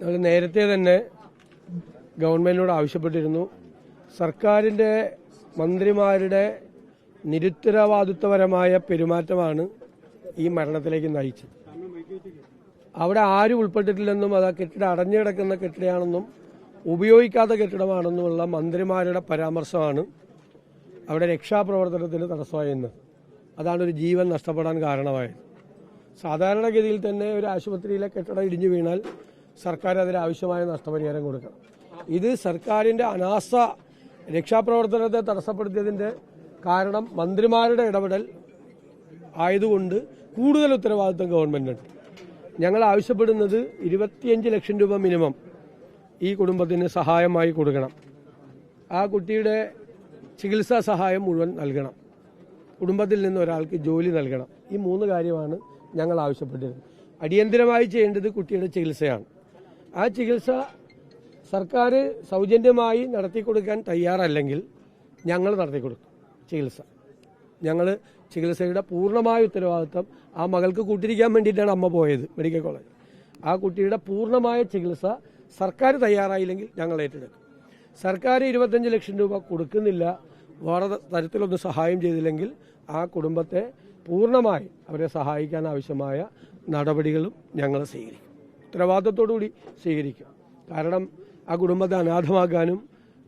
ഞങ്ങൾ നേരത്തെ തന്നെ ഗവൺമെന്റിനോട് ആവശ്യപ്പെട്ടിരുന്നു. സർക്കാരിന്റെ മന്ത്രിമാരുടെ നിരുത്തരവാദിത്വപരമായ പെരുമാറ്റമാണ് ഈ മരണത്തിലേക്ക് നയിച്ചത്. അവിടെ ആരും ഉൾപ്പെട്ടിട്ടില്ലെന്നും അത് കെട്ടിടം അടഞ്ഞു കിടക്കുന്ന കെട്ടിടമാണെന്നും ഉപയോഗിക്കാത്ത കെട്ടിടമാണെന്നുമുള്ള മന്ത്രിമാരുടെ പരാമർശമാണ് അവിടെ രക്ഷാപ്രവർത്തനത്തിന് തടസ്സമായെന്ന് അതാണ് ഒരു ജീവൻ നഷ്ടപ്പെടാൻ കാരണമായത്. സാധാരണഗതിയിൽ തന്നെ ഒരു ആശുപത്രിയിലെ കെട്ടിടം ഇടിഞ്ഞു വീണാൽ സർക്കാർ അതിനാവശ്യമായ നഷ്ടപരിഹാരം കൊടുക്കണം. ഇത് സർക്കാരിന്റെ അനാസ്ഥ രക്ഷാപ്രവർത്തനത്തെ തടസ്സപ്പെടുത്തിയതിന്റെ കാരണം മന്ത്രിമാരുടെ ഇടപെടൽ ആയതുകൊണ്ട് കൂടുതൽ ഉത്തരവാദിത്വം ഗവൺമെന്റിനുണ്ട്. ഞങ്ങൾ ആവശ്യപ്പെടുന്നത് ഇരുപത്തിയഞ്ച് ലക്ഷം രൂപ മിനിമം ഈ കുടുംബത്തിന് സഹായമായി കൊടുക്കണം. ആ കുട്ടിയുടെ ചികിത്സാ സഹായം മുഴുവൻ നൽകണം. കുടുംബത്തിൽ നിന്ന് ഒരാൾക്ക് ജോലി നൽകണം. ഈ മൂന്ന് കാര്യമാണ് ഞങ്ങൾ ആവശ്യപ്പെട്ടിരുന്നത്. അടിയന്തിരമായി ചെയ്യേണ്ടത് കുട്ടിയുടെ ചികിത്സയാണ്. ആ ചികിത്സ സർക്കാർ സൗജന്യമായി നടത്തി കൊടുക്കാൻ തയ്യാറല്ലെങ്കിൽ ഞങ്ങൾ നടത്തി കൊടുക്കും ചികിത്സ. ഞങ്ങൾ ചികിത്സയുടെ പൂർണമായ ഉത്തരവാദിത്വം ആ മകൾക്ക് കൂട്ടിരിക്കാൻ വേണ്ടിയിട്ടാണ് അമ്മ പോയത് മെഡിക്കൽ കോളേജ് ആ കുട്ടിയുടെ പൂർണമായ ചികിത്സ സർക്കാർ തയ്യാറായില്ലെങ്കിൽ ഞങ്ങൾ ഏറ്റെടുക്കും. സർക്കാർ ഇരുപത്തഞ്ച് ലക്ഷം രൂപ കൊടുക്കുന്നില്ല വേറെ തരത്തിലൊന്നും സഹായം ചെയ്തില്ലെങ്കിൽ ആ കുടുംബത്തെ പൂർണമായി അവരെ സഹായിക്കാൻ ആവശ്യമായ നടപടികളും ഞങ്ങൾ സ്വീകരിക്കും. ഉത്തരവാദിത്തത്തോടുകൂടി സ്വീകരിക്കുക കാരണം ആ കുടുംബത്തെ അനാഥമാക്കാനും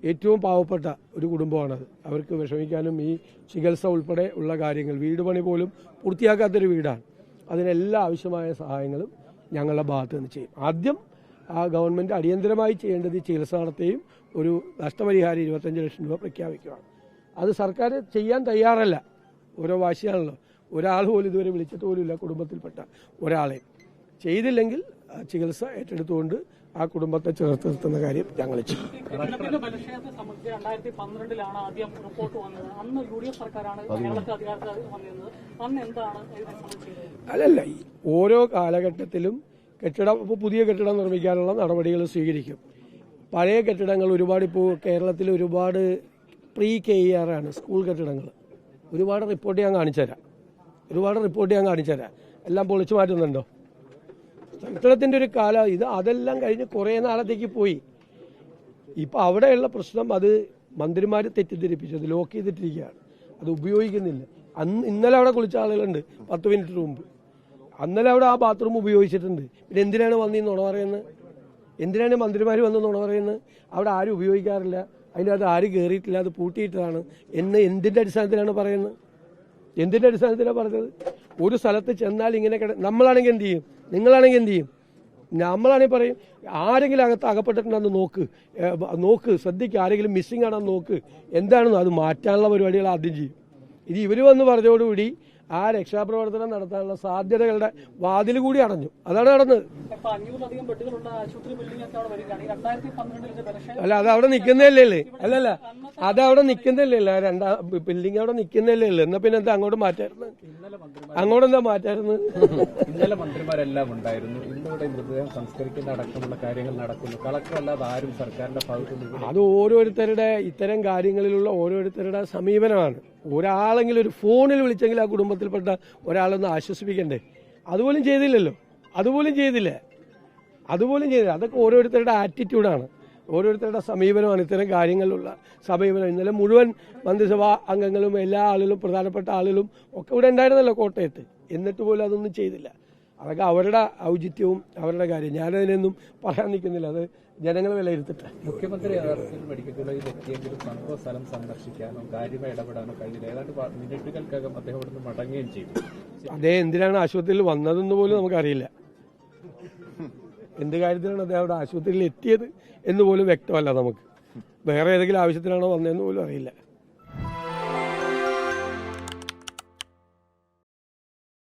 ഏറ്റവും പാവപ്പെട്ട ഒരു കുടുംബമാണത്. അവർക്ക് വിഷമിക്കാനും ഈ ചികിത്സ ഉൾപ്പെടെ ഉള്ള കാര്യങ്ങൾ വീട് പണി പോലും പൂർത്തിയാക്കാത്തൊരു വീടാണ്. അതിനെല്ലാ ആവശ്യമായ സഹായങ്ങളും ഞങ്ങളുടെ ഭാഗത്ത് നിന്ന് ചെയ്യും. ആദ്യം ആ ഗവൺമെന്റ് അടിയന്തരമായി ചെയ്യേണ്ടത് ചികിത്സ നടത്തുകയും ഒരു നഷ്ടപരിഹാരം ഇരുപത്തഞ്ച് ലക്ഷം രൂപ പ്രഖ്യാപിക്കുകയാണ് അത് സർക്കാർ ചെയ്യാൻ തയ്യാറല്ല. ഓരോ വാശിയാണല്ലോ. ഒരാൾ പോലും ഇതുവരെ വിളിച്ചിട്ട് പോലുമില്ല കുടുംബത്തിൽപ്പെട്ട ഒരാളെ. ചെയ്തില്ലെങ്കിൽ ആ ചികിത്സ ഏറ്റെടുത്തുകൊണ്ട് ആ കുടുംബത്തെ ചേർത്ത് നിർത്തുന്ന കാര്യം ഞങ്ങൾ ചെയ്യും? അല്ലല്ല ഓരോ കാലഘട്ടത്തിലും കെട്ടിടം ഇപ്പോൾ പുതിയ കെട്ടിടം നിർമ്മിക്കാനുള്ള നടപടികൾ സ്വീകരിക്കും. പഴയ കെട്ടിടങ്ങൾ ഒരുപാട് ഇപ്പോൾ കേരളത്തിൽ ഒരുപാട് പ്രീ കെ ഇ ആർ ആണ് സ്കൂൾ കെട്ടിടങ്ങൾ. ഒരുപാട് റിപ്പോർട്ട് ഞാൻ കാണിച്ചു തരാം ഒരുപാട് റിപ്പോർട്ട് ഞാൻ കാണിച്ചു തരാം എല്ലാം പൊളിച്ചു മാറ്റുന്നുണ്ടോ? കെട്ടിടത്തിന്റെ ഒരു കാല ഇത് അതെല്ലാം കഴിഞ്ഞ് കുറേ നാളത്തേക്ക് പോയി. ഇപ്പൊ അവിടെയുള്ള പ്രശ്നം അത് മന്ത്രിമാർ തെറ്റിദ്ധരിപ്പിച്ചു അത് ലോക്ക് ചെയ്തിട്ടിരിക്കുകയാണ്. അത് ഉപയോഗിക്കുന്നില്ല. അന്ന് ഇന്നലെ അവിടെ കുളിച്ച ആളുകളുണ്ട് പത്ത് മിനിറ്റ് മുമ്പ്. അന്നലെ അവിടെ ആ ബാത്റൂം ഉപയോഗിച്ചിട്ടുണ്ട്. പിന്നെ എന്തിനാണ് വന്നിന്ന് നുണ പറയുന്നത്? എന്തിനാണ് മന്ത്രിമാർ വന്ന് നുണ പറയുന്നത്? അവിടെ ആരും ഉപയോഗിക്കാറില്ല. അതിന്റെ അത് ആരും കയറിയിട്ടില്ല അത് പൂട്ടിയിട്ടതാണ്. എന്ന് എന്തിന്റെ അടിസ്ഥാനത്തിലാണ് പറയുന്നത്? എന്തിന്റെ അടിസ്ഥാനത്തിലാണ് പറഞ്ഞത്? ഒരു സ്ഥലത്ത് ചെന്നാൽ ഇങ്ങനെ നമ്മളാണെങ്കിൽ എന്ത് ചെയ്യും? നിങ്ങളാണെങ്കിൽ എന്ത് ചെയ്യും? നമ്മളാണെങ്കിൽ പറയും ആരെങ്കിലും അകത്ത് അകപ്പെട്ടിട്ടുണ്ടെന്ന് നോക്ക്. നോക്ക്. ശ്രദ്ധിക്കുക ആരെങ്കിലും മിസ്സിംഗ് ആണെന്ന് നോക്ക്. എന്താണെന്ന് അത് മാറ്റാനുള്ള പരിപാടികൾ ആദ്യം ചെയ്യും. ഇത് ഇവർ വന്ന് പറഞ്ഞതോടുകൂടി ആ രക്ഷാപ്രവർത്തനം നടത്താനുള്ള സാധ്യതകളുടെ വാതിൽ കൂടി അടഞ്ഞു. അതാണ് നടന്നത്. അല്ല അത് അവിടെ നിൽക്കുന്നതല്ലേ ഉള്ളു. അല്ലല്ല അത് അവിടെ നിൽക്കുന്നല്ലേ ഉള്ളു. രണ്ടാ ബിൽഡിംഗ് അവിടെ നിൽക്കുന്നല്ലേ എന്നാ പിന്നെ എന്താ അങ്ങോട്ട് മാറ്റായിരുന്നു? അങ്ങോട്ട് എന്താ മാറ്റായിരുന്നു? ഇന്നലെ മന്ത്രിമാരെല്ലാം ഉണ്ടായിരുന്നു. ഇന്നിവിടെ മൃതദേഹം സംസ്കരിക്കുന്ന അടക്കമുള്ള കാര്യങ്ങൾ നടക്കുന്നു. കളക്ടർ അല്ലാതെ ആരും സർക്കാരിന്റെ ഭാഗത്തുനിന്ന് അത് ഓരോരുത്തരുടെ ഇത്തരം കാര്യങ്ങളിലുള്ള ഓരോരുത്തരുടെ സമീപനമാണ്. ഒരാളെങ്കിലും ഒരു ഫോണിൽ വിളിച്ചെങ്കിൽ ആ കുടുംബത്തിൽപ്പെട്ട ഒരാളൊന്ന് ആശ്വസിപ്പിക്കണ്ടേ? അതുപോലും ചെയ്തില്ലല്ലോ. അതുപോലും ചെയ്തില്ല. അതുപോലും ചെയ്തില്ല. അതൊക്കെ ഓരോരുത്തരുടെ ആറ്റിറ്റ്യൂഡാണ് ഓരോരുത്തരുടെ സമീപനമാണ്. ഇത്തരം കാര്യങ്ങളിലുള്ള സമീപനം. ഇന്നലെ മുഴുവൻ മന്ത്രിസഭാ അംഗങ്ങളും എല്ലാ ആളുകളും പ്രധാനപ്പെട്ട ആളുകളും ഒക്കെ ഇവിടെ ഉണ്ടായിരുന്നല്ലോ കോട്ടയത്ത്. എന്നിട്ട് പോലും അതൊന്നും ചെയ്തില്ല. അതൊക്കെ അവരുടെ ഔചിത്യവും അവരുടെ കാര്യം. ഞാനതിനൊന്നും പറയാൻ നിൽക്കുന്നില്ല. അത് ജനങ്ങൾ വിലയിരുത്തട്ടെ. മുഖ്യമന്ത്രി യഥാർത്ഥത്തിൽ മെഡിക്കൽ കോളേജിൽ എത്തിയെങ്കിലും സംഭവ സ്ഥലം സന്ദർശിക്കാനോ കാര്യമായി ഇടപെടാനോ കഴിഞ്ഞില്ല. ഏതാണ്ട് മിനിറ്റുകൾക്കകം അദ്ദേഹം ഇവിടുന്ന് മടങ്ങുകയും ചെയ്തു. അദ്ദേഹം എന്തിനാണ് ആശുപത്രിയിൽ വന്നതെന്ന് പോലും നമുക്കറിയില്ല. എന്ത് കാര്യത്തിലാണ് അദ്ദേഹം അവിടെ ആശുപത്രിയിൽ എത്തിയത് എന്ന് പോലും വ്യക്തമല്ല നമുക്ക്. വേറെ ഏതെങ്കിലും ആവശ്യത്തിനാണോ വന്നതെന്ന് പോലും അറിയില്ല.